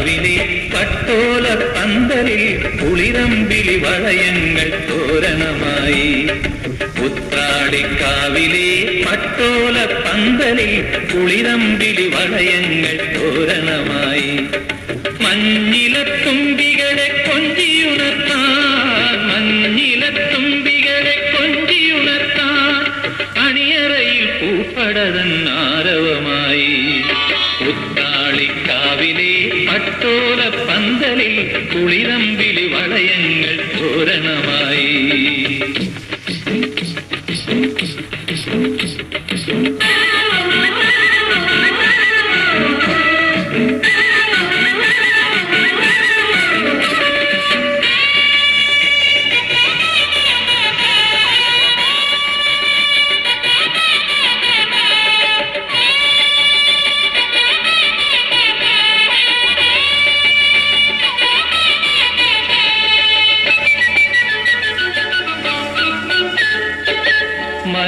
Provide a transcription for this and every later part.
രാവിലെ പട്ടോല പന്തലിൽ പുളിരമ്പിളി വളയങ്ങൾ തോരണമായി. ഉത്രാടിക്കാവിലെ പട്ടോല പന്തലിൽ പുളിരമ്പിളി വളയങ്ങൾ തോരണമായി. മഞ്ഞിലത്തുമ്പികളെ കൊഞ്ചിയുണർത്താൻ മഞ്ഞിലത്തുമ്പികളെ കൊഞ്ചിയുണർത്താൻ അണിയറയിൽ പൂപ്പടതൻ ആരവമായി ഉത്താ കുളിരമ്പിളി വളയങ്ങൾ തോരണമായി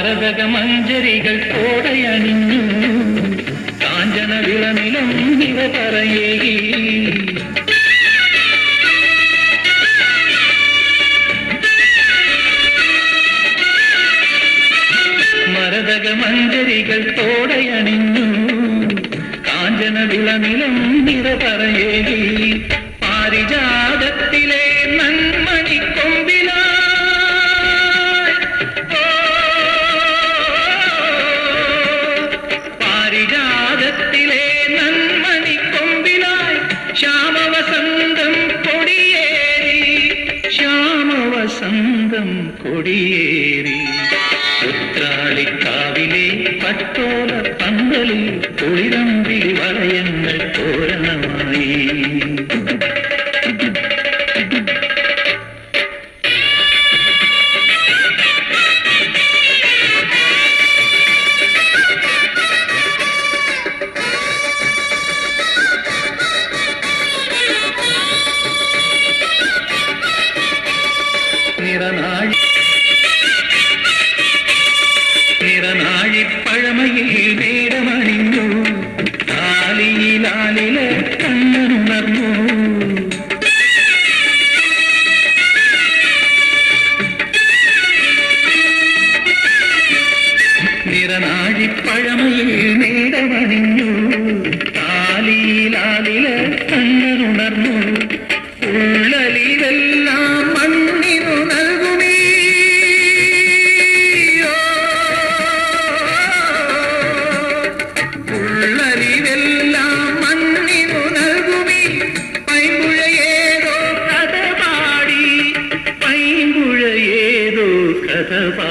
മരതക മഞ്ചരികൾ കോടയണിഞ്ഞു. കാഞ്ചന വിളനിലം ഇവ പറയേകി. മരതക മഞ്ചരികൾ തോടയണിഞ്ഞു കാഞ്ചന വിളനിലം ഇവ പറയേകി. പാരിജാതത്തിലെ പാരിജാതത്തിലെ നന്മണി കൊമ്പിലായി ശ്യാമവസന്തം കൊടിയേറി ശ്യാമവസന്തം കൊടിയേറി. ഉത്രാളിക്കാവിലെ പട്ടോല പന്തലിൽ കുളിരമ്പി വളയങ്ങൾ തോരണമായി. പഴമയിൽ നേടമണിഞ്ഞു താലിയിലാലിലെ കണ്ണനുണർന്നു. നിറനാഴി പഴമയിൽ നേടമണിഞ്ഞു താലിയിലാലിലെ കണ്ണുണർന്നു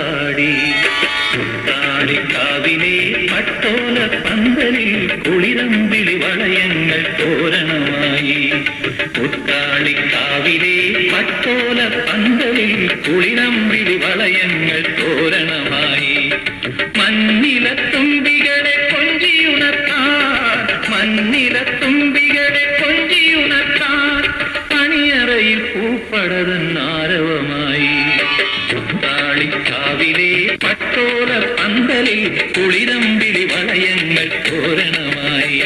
കഥ പാടി കാളിക്കാവിലെ പട്ടോല പന്തലിൽ കുളിരമ്പിളി വളയങ്ങൾ തോരണമായി കുട്ടാളിക്കാവിലെ പട്ടോല പന്തലിൽ കുളിരമ്പിളി വളയങ്ങൾ തോരണമായി கோல பந்தலில் குளிரம்பிளி வளையங்கள் தோரணமாய்.